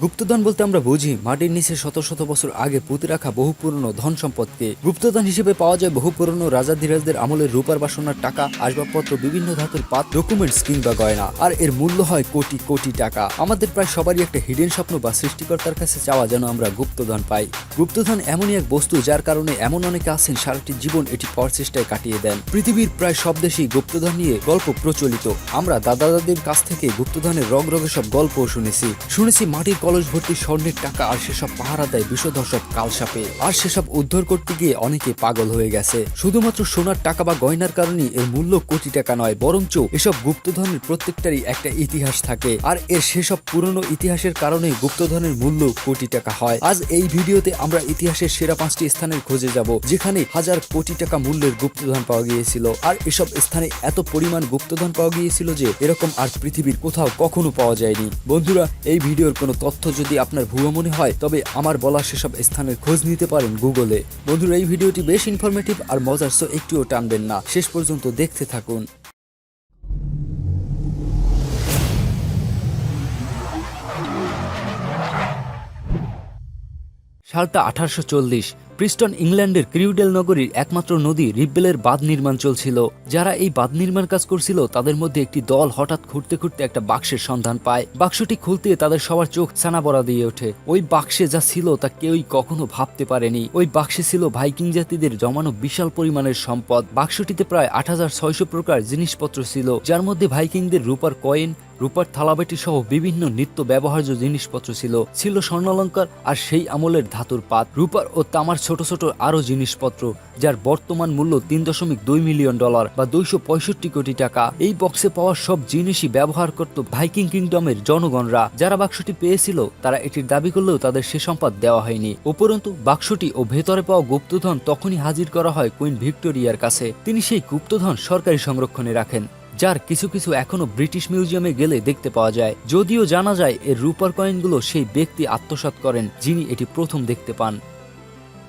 গুপ্তধন বলতে আমরা বুঝি, মাটির নিচে শত শত বছর আগে পুঁতে রাখা বহু পুরনো ধন সম্পদকে। গুপ্তধন হিসেবে পাওয়া যায় বহু পুরনো রাজাধিরাজদের আমলের রূপার বাসনার টাকা, আসবাবপত্র, বিভিন্ন ধাতুর পাত ডকুমেন্টস কিংবা গয়না। আর এর মূল্য হয় কোটি কোটি টাকা। আমাদের প্রায় সবারই একটা হিডেন স্বপ্ন বা সৃষ্টিকর্তার কাছে চাওয়া যেন আমরা গুপ্তধন পাই। গুপ্তধন এমনই এক বস্তু যার কারণে এমন অনেকে আছেন সারাটি জীবন এটি পাওয়ার চেষ্টায় কাটিয়ে দেন। পৃথিবীর প্রায় সব দেশেই গুপ্তধন নিয়ে গল্প প্রচলিত। আমরা দাদা দাদির কাছ থেকে গুপ্তধনের রগ রগে সব গল্প শুনেছি। শুনেছি মাটির কলস ভর্তি স্বর্ণের টাকা আর সেসব পাহারা দেয় বিষধর সব কালসাপে। আর সেসব উদ্ধার করতে গিয়ে অনেকে পাগল হয়ে গেছে। শুধুমাত্র সোনার টাকা বা গয়নার কারণে এর মূল্য কোটি টাকা নয়, বরঞ্চ এসব গুপ্তধনের প্রত্যেকটারই একটা ইতিহাস থাকে। আর এর সেসব পুরনো ইতিহাসের কারণে গুপ্তধনের মূল্য কোটি টাকা হয়। আজ এই ভিডিওতে আমরা ইতিহাসের সেরা পাঁচটি স্থানের খোঁজে যাব, যেখানে হাজার কোটি টাকা মূল্যের গুপ্তধন পাওয়া গিয়েছিল। আর এসব স্থানে এত পরিমাণ গুপ্তধন পাওয়া গিয়েছিল যে এরকম আর পৃথিবীর কোথাও কখনো পাওয়া যায়নি। বন্ধুরা, এই ভিডিওর কোনো তথ্য যদি আপনার ভুয়ো মনে হয়, তবে আমার বলা সেসব স্থানের খোঁজ নিতে পারেন গুগলে। বন্ধুরা, এই ভিডিওটি বেশ ইনফরমেটিভ আর মজার সো একটুও টানবেন না। শেষ পর্যন্ত দেখতে থাকুন। সালটা আঠারোশো চল্লিশ। প্রিস্টন ইংল্যান্ডের ক্রিউডেল নগরীর একমাত্র নদী রিব্বেলের বাঁধ নির্মাণ চলছিল। যারা এই বাঁধ নির্মাণ কাজ করছিল, তাদের মধ্যে একটি দল হঠাৎ খুঁড়তে খুঁড়তে একটা বাক্সের সন্ধান পায়। বাক্সটি খুলতে তাদের সবার চোখ ছানা বড়া দিয়ে ওঠে। ওই বাক্সে যা ছিল তা কেউই কখনো ভাবতে পারেনি। ওই বাক্সে ছিল ভাইকিং জাতিদের জমানো বিশাল পরিমাণের সম্পদ। বাক্সটিতে প্রায় আট হাজার ছয়শো প্রকার জিনিসপত্র ছিল, যার মধ্যে ভাইকিংদের রূপার কয়েন রূপার থালাবাটি সহ বিভিন্ন নিত্য ব্যবহার্য জিনিসপত্র ছিল। ছিল স্বর্ণালঙ্কার আর সেই আমলের ধাতুর পাত। রূপার ও তামার ছোট ছোট আরও জিনিসপত্র, যার বর্তমান মূল্য তিন দশমিক দুই মিলিয়ন ডলার বা দুইশো পঁয়ষট্টি কোটি টাকা। এই বক্সে পাওয়া সব জিনিসই ব্যবহার করত ভাইকিং কিংডমের জনগণরা। যারা বাক্সটি পেয়েছিল, তারা এটির দাবি করলেও তাদের সে সম্পদ দেওয়া হয়নি। উপরন্তু, বাক্সটি ও ভেতরে পাওয়া গুপ্তধন তখনই হাজির করা হয় কুইন ভিক্টোরিয়ার কাছে। তিনি সেই গুপ্তধন সরকারি সংরক্ষণে রাখেন। যার কিছু কিছু এখনও ব্রিটিশ মিউজিয়ামে গেলে দেখতে পাওয়া যায়। যদিও জানা যায় এর রূপার কয়েনগুলো সেই ব্যক্তি আত্মসাৎ করেন, যিনি এটি প্রথম দেখতে পান।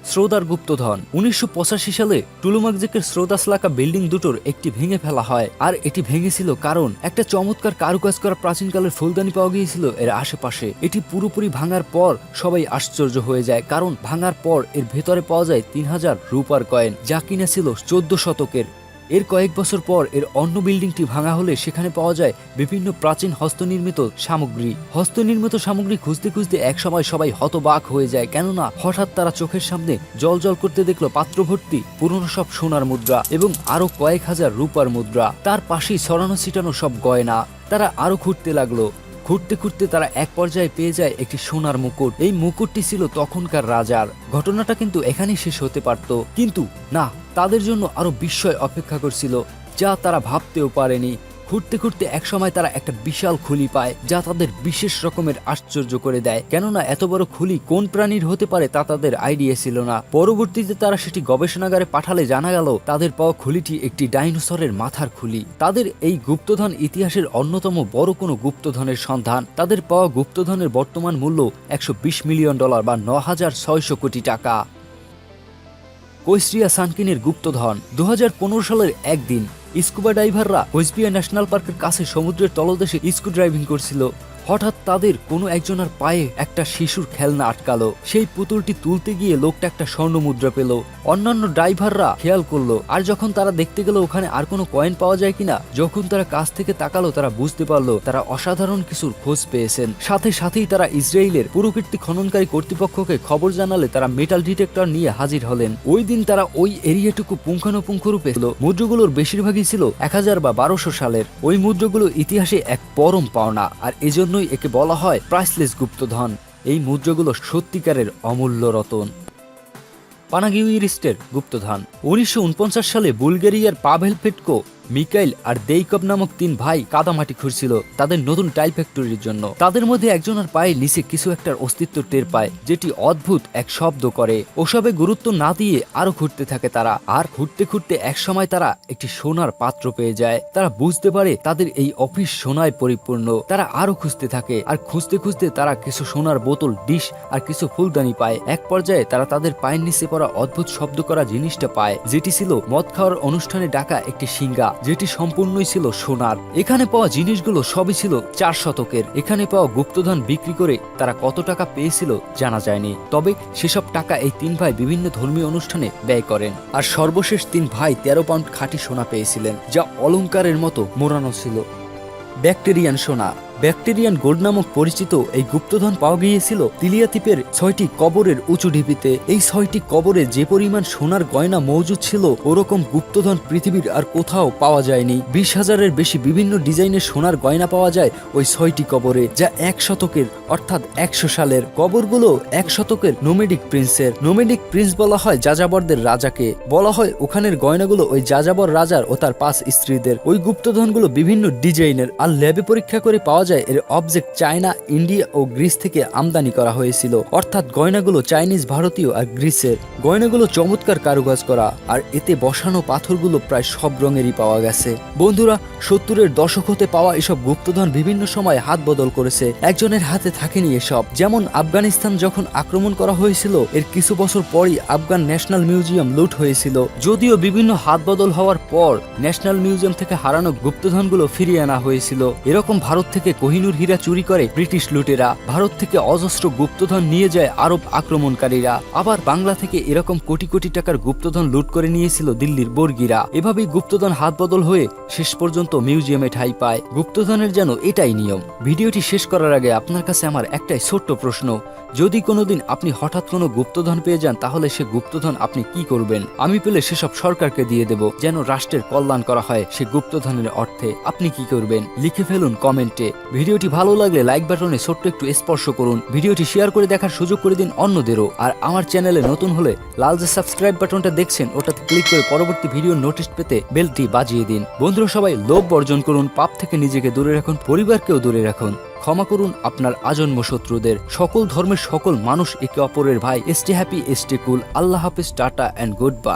শ্রোদার গুপ্তধন। উনিশশো পঁচাশি সালে টুলুমাগজেকের শ্রোদাসলাকা বিল্ডিং দুটোর একটি ভেঙে ফেলা হয়। আর এটি ভেঙেছিল কারণ, একটা চমৎকার কারুকাজ করা প্রাচীনকালের ফুলদানি পাওয়া গিয়েছিল এর আশেপাশে। এটি পুরোপুরি ভাঙার পর সবাই আশ্চর্য হয়ে যায়, কারণ ভাঙার পর এর ভেতরে পাওয়া যায় তিন হাজার রূপার কয়েন, যা কিনা ছিল চোদ্দ শতকের। এর কয়েক বছর পর এর অন্য বিল্ডিংটি ভাঙা হলে সেখানে পাওয়া যায় বিভিন্ন প্রাচীন হস্তনির্মিত সামগ্রী। হস্তনির্মিত সামগ্রী খুঁজতে খুঁজতে একসময় সবাই হতবাক হয়ে যায়, কেননা হঠাৎ তারা চোখের সামনে জল জল করতে দেখল পাত্র ভর্তি পুরনো সব সোনার মুদ্রা এবং আরও কয়েক হাজার রূপার মুদ্রা। তার পাশেই ছড়ানো ছিটানো সব গয়না। তারা আরও খুঁড়তে লাগল। ঘুরতে ঘুরতে তারা এক পর্যায়ে পেয়ে যায় একটি সোনার মুকুট। এই মুকুটটি ছিল তখনকার রাজার। ঘটনাটা কিন্তু এখানেই শেষ হতে পারত। কিন্তু না, তাদের জন্য আরও বিস্ময় অপেক্ষা করছিল, যা তারা ভাবতেও পারেনি। ঘুরতে ঘুরতে একসময় তারা একটা বিশাল খুলি পায়, যা তাদের বিশেষ রকমের আশ্চর্য করে দেয়। কেননা এত বড় খুলি কোন প্রাণীর হতে পারে তা তাদের আইডিয়া ছিল না। পরবর্তীতে তারা সেটি গবেষণাগারে পাঠালে জানা গেল, তাদের পাওয়া খুলিটি একটি ডাইনোসরের মাথার খুলি। তাদের এই গুপ্তধন ইতিহাসের অন্যতম বড় কোনো গুপ্তধনের সন্ধান। তাদের পাওয়া গুপ্তধনের বর্তমান মূল্য একশো বিশ মিলিয়ন ডলার বা ন হাজার ছয়শো কোটি টাকা। কৈশ্রিয়া সানকিনের গুপ্তধন। দু হাজার পনেরো সালের একদিন স্কুবা ডাইভাররা কোচবিহার ন্যাশনাল পার্কের কাছে সমুদ্রের তলদেশে স্কু ড্রাইভিং করছিল। হঠাৎ তাদের কোনো একজনের পায়ে একটা শিশুর খেলনা আটকালো। সেই পুতুলটি তুলতে গিয়ে লোকটা একটা স্বর্ণ মুদ্রা পেল। অন্যান্য ড্রাইভাররা খেয়াল করল, আর যখন তারা দেখতে গেল ওখানে আর কোনো কয়েন পাওয়া যায় কিনা, যখন তারা কাছ থেকে তাকালো তারা বুঝতে পারল তারা অসাধারণ কিছুর খোঁজ পেয়েছেন। সাথে সাথেই তারা ইসরায়েলের পুরকীর্তি খননকারী কর্তৃপক্ষকে খবর জানালে তারা মেটাল ডিটেক্টর নিয়ে হাজির হলেন। ওই দিন তারা ওই এরিয়াটুকু পুঙ্খানুপুঙ্খ রূপে মুদ্রাগুলোর বেশিরভাগই ছিল এক হাজার বা বারোশো সালের। ওই মুদ্রাগুলো ইতিহাসে এক পরম পাওনা। আর এজন্যই একে বলা হয় প্রাইসলেস গুপ্তধন। এই মুদ্রাগুলো সত্যিকারের অমূল্য রতন। পানাগিউরিস্টের গুপ্তধন। উনিশশো উনপঞ্চাশ সালে বুলগেরিয়ার পাভেল পেটকো মিকাইল আর দেইকব নামক তিন ভাই কাদামাটি খুঁড়ছিল তাদের নতুন টাইল ফ্যাক্টরির জন্য। তাদের মধ্যে একজনের পায়ে নিচে কিছু একটার অস্তিত্ব টের পায়, যেটি অদ্ভুত এক শব্দ করে। ওসবে গুরুত্ব না দিয়ে আরও ঘুরতে থাকে তারা, আর ঘুরতে ঘুরতে এক সময় তারা একটি সোনার পাত্র পেয়ে যায়। তারা বুঝতে পারে তাদের এই অফিস সোনায় পরিপূর্ণ। তারা আরও খুঁজতে থাকে, আর খুঁজতে খুঁজতে তারা কিছু সোনার বোতল, ডিশ আর কিছু ফুলদানি পায়। এক পর্যায়ে তারা তাদের পায়ের নিচে পড়া অদ্ভুত শব্দ করা জিনিসটা পায়, যেটি ছিল মদ খাওয়ার অনুষ্ঠানে ডাকা একটি সিঙ্গা। যেটি সম্পূর্ণই ছিল সোনার। এখানে পাওয়া জিনিসগুলো সবই ছিল চার শতকের। এখানে পাওয়া গুপ্তধন বিক্রি করে তারা কত টাকা পেয়েছিল জানা যায়নি। তবে সেসব টাকা এই তিন ভাই বিভিন্ন ধর্মীয় অনুষ্ঠানে ব্যয় করেন। আর সর্বশেষ তিন ভাই তেরো পাউন্ড খাঁটি সোনা পেয়েছিলেন, যা অলঙ্কারের মতো মোড়ানো ছিল। ব্যাকটেরিয়ান সোনা। ব্যাকটেরিয়ান গোল্ড নামক পরিচিত এই গুপ্তধন পাওয়া গিয়েছিল তিলিয়াতিপের ছয়টি কবরের উঁচু ঢিপিতে এই ছয়টি কবরে যে পরিমাণ সোনার গয়না মজুদ ছিল, ওরকম গুপ্তধন পৃথিবীর আর কোথাও পাওয়া যায়নি। বিশ হাজারের বেশি বিভিন্ন ডিজাইনের সোনার গয়না পাওয়া যায় ওই ছয়টি কবরে, যা এক শতকের, অর্থাৎ একশো সালের। কবরগুলো এক শতকের নোমেডিক প্রিন্সের নোমেডিক প্রিন্স বলা হয় যাযাবরদের রাজাকে। বলা হয় ওখানের গয়নাগুলো ওই যাযাবর রাজার ও তার পাঁচ স্ত্রীদের। ওই গুপ্তধনগুলো বিভিন্ন ডিজাইনের। আর ল্যাবে পরীক্ষা করে পাওয়া যায় এর অবজেক্ট চায়না ইন্ডিয়া ও গ্রিস থেকে আমদানি করা হয়েছিল। অর্থাৎ গয়নাগুলো চাইনিজ ভারতীয় আর গ্রিসের গয়নাগুলো চমৎকার কারুকাজ করা আর এতে বসানো পাথরগুলো প্রায় সব রঙেরই পাওয়া গেছে। বন্ধুরা, সত্তরের দশক হতে পাওয়া এসব গুপ্তধন বিভিন্ন সময় হাত বদল করেছে। একজনের হাতে থাকেনি এসব। যেমন আফগানিস্তান যখন আক্রমণ করা হয়েছিল, এর কিছু বছর পরই আফগান ন্যাশনাল মিউজিয়াম লুট হয়েছিল। যদিও বিভিন্ন হাত বদল হওয়ার পর ন্যাশনাল মিউজিয়াম থেকে হারানো গুপ্তধনগুলো ফিরিয়ে আনা হয়েছিল। এরকম ভারত থেকে কোহিনুর হীরা চুরি করে ব্রিটিশ লুটেরা। ভারত থেকে অজস্র গুপ্তধন নিয়ে যায় আরব আক্রমণকারীরা। আবার বাংলা থেকে এরকম কোটি কোটি টাকার গুপ্তধন লুট করে নিয়েছিল দিল্লির বর্গীরা। এভাবেই গুপ্তধন হাত বদল হয়ে শেষ পর্যন্ত মিউজিয়ামে ঠাঁই পায়। গুপ্তধনের যেন এটাই নিয়ম। ভিডিওটি শেষ করার আগে আপনার কাছে আমার একটাই ছোট্ট প্রশ্ন। যদি কোনোদিন আপনি হঠাৎ কোনো গুপ্তধন পেয়ে যান, তাহলে সে গুপ্তধন আপনি কি করবেন? আমি পেলে সেসব সরকারকে দিয়ে দেব, যেন রাষ্ট্রের কল্যাণ করা হয় সে গুপ্তধনের অর্থে। আপনি কি করবেন? লিখে ফেলুন কমেন্টে। ভিডিওটি ভালো লাগলে লাইক বাটনে ছোট্ট একটু স্পর্শ করুন। ভিডিওটি শেয়ার করে দেখার সুযোগ করে দিন অন্যদেরও। আর আমার চ্যানেলে নতুন হলে লাল যে সাবস্ক্রাইব বাটনটা দেখছেন, ওটাতে ক্লিক করে পরবর্তী ভিডিও নোটিশ পেতে বেলটি বাজিয়ে দিন। বন্ধুরা সবাই লোভ বর্জন করুন, পাপ থেকে নিজেকে দূরে রাখুন, পরিবারকেও দূরে রাখুন। ক্ষমা করুন আপনার আজন্ম শত্রুদের। সকল ধর্মের সকল মানুষ একে অপরের ভাই। এসটি হ্যাপি এসটি কুল আল্লাহ হাফিজ, টাটা অ্যান্ড গুড